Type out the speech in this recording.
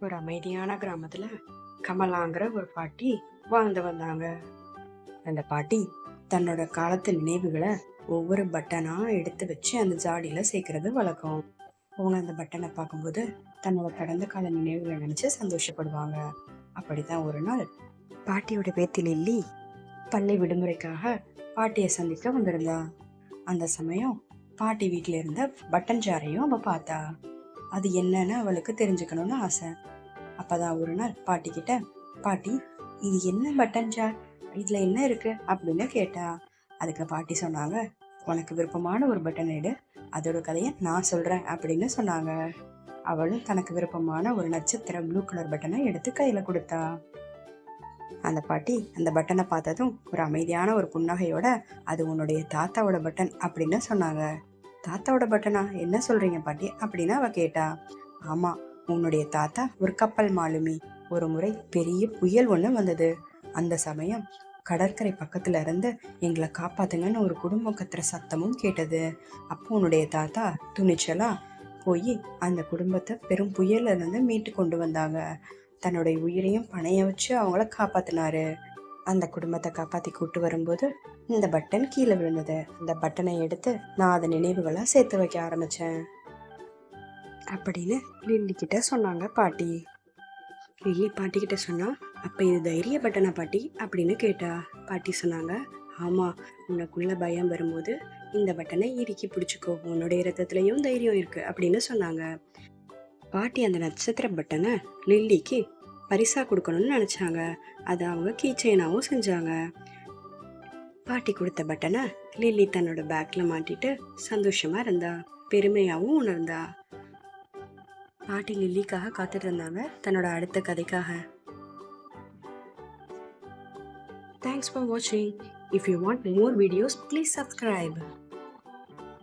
ஒரு அமைதியான கிராமத்தில் கமலாங்கிற ஒரு பாட்டி வாழ்ந்து வந்தாங்க. அந்த பாட்டி தன்னோட காலத்து நினைவுகளை ஒவ்வொரு பட்டனாக எடுத்து வச்சு அந்த ஜாடியில் சேர்க்கறது வழக்கம். அவங்க அந்த பட்டனை பார்க்கும்போது தன்னோட கடந்த கால நினைவுகளை நினச்சி சந்தோஷப்படுவாங்க. அப்படிதான் ஒரு நாள் பாட்டியோட பேத்தி லில்லி பள்ளி விடுமுறைக்காக பாட்டியை சந்திக்க வந்திருந்தா. அந்த சமயம் பாட்டி வீட்டில் இருந்த பட்டன் ஜாரையும் அவள் பார்த்தா. அது என்னன்னு அவளுக்கு தெரிஞ்சுக்கணும்னு ஆசை. அப்பதான் ஒரு நாள் பாட்டி கிட்ட பாட்டி இது என்ன பட்டன் ஜார் இதில் என்ன இருக்குது அப்படின்னு கேட்டா. அதுக்கு பாட்டி சொன்னாங்க உனக்கு விருப்பமான ஒரு பட்டன் எடு. அதோட கதையை நான் சொல்கிறேன் அப்படின்னு சொன்னாங்க. அவளும் தனக்கு விருப்பமான ஒரு நட்சத்திர ப்ளூ கலர் பட்டனை எடுத்து கையில் கொடுத்தா. அந்த பாட்டி அந்த பட்டனை பார்த்ததும் ஒரு அமைதியான ஒரு புன்னகையோட அது உன்னுடைய தாத்தாவோட பட்டன் அப்படின்னு சொன்னாங்க. தாத்தாவோட பட்டனா? என்ன சொல்றீங்க பாட்டி? அப்படின்னு அவ கேட்டா ஆமா உன்னுடைய தாத்தா ஒரு கப்பல் மாலுமி. ஒரு முறை பெரிய புயல் ஒன்று வந்தது. அந்த சமயம் கடற்கரை பக்கத்துல இருந்து எங்களை காப்பாத்துங்கன்னு ஒரு குடும்பம் கத்துற சத்தமும் கேட்டது. அப்போ உன்னுடைய தாத்தா துணிச்சலா போய் அந்த குடும்பத்தை பெரும் புயல்ல இருந்து மீட்டு கொண்டு வந்தாங்க. தன்னுடைய உயிரையும் பணைய வச்சு அவங்கள காப்பாத்தினாரு. அந்த குடும்பத்தை காப்பாத்தி கூட்டு வரும்போது இந்த பட்டன் கீழே விழுந்தது. இந்த பட்டனை எடுத்து நான் அதை நினைவுகளாக சேர்த்து வைக்க ஆரம்பித்தேன் அப்படின்னு லில்லி கிட்ட சொன்னாங்க பாட்டி. லில்லி பாட்டி கிட்ட சொன்னா இது தைரிய பட்டனா பாட்டி? அப்படின்னு கேட்டா. பாட்டி சொன்னாங்க ஆமா உனக்குள்ள பயம் வரும்போது இந்த பட்டனை இறுக்கி பிடிச்சிக்கோ. உன்னுடைய ரத்தத்துலேயும் தைரியம் இருக்கு அப்படின்னு சொன்னாங்க. பாட்டி அந்த நட்சத்திர பட்டனை லில்லிக்கு பரிசா கொடுக்கணும்னு நினச்சாங்க. அதை அவங்க கீச்சைனாவும் செஞ்சாங்க. பாட்டி கொடுத்த பட்டனை லில்லி தன்னோட பேக்கில் மாட்டிட்டு சந்தோஷமாக இருந்தா பெருமையாகவும் உணர்ந்தா. பாட்டி லில்லிக்காக காத்துட்டு இருந்தாங்க தன்னோட அடுத்த கதைக்காக. தேங்க்ஸ் ஃபார் வாட்சிங் if you want more videos please subscribe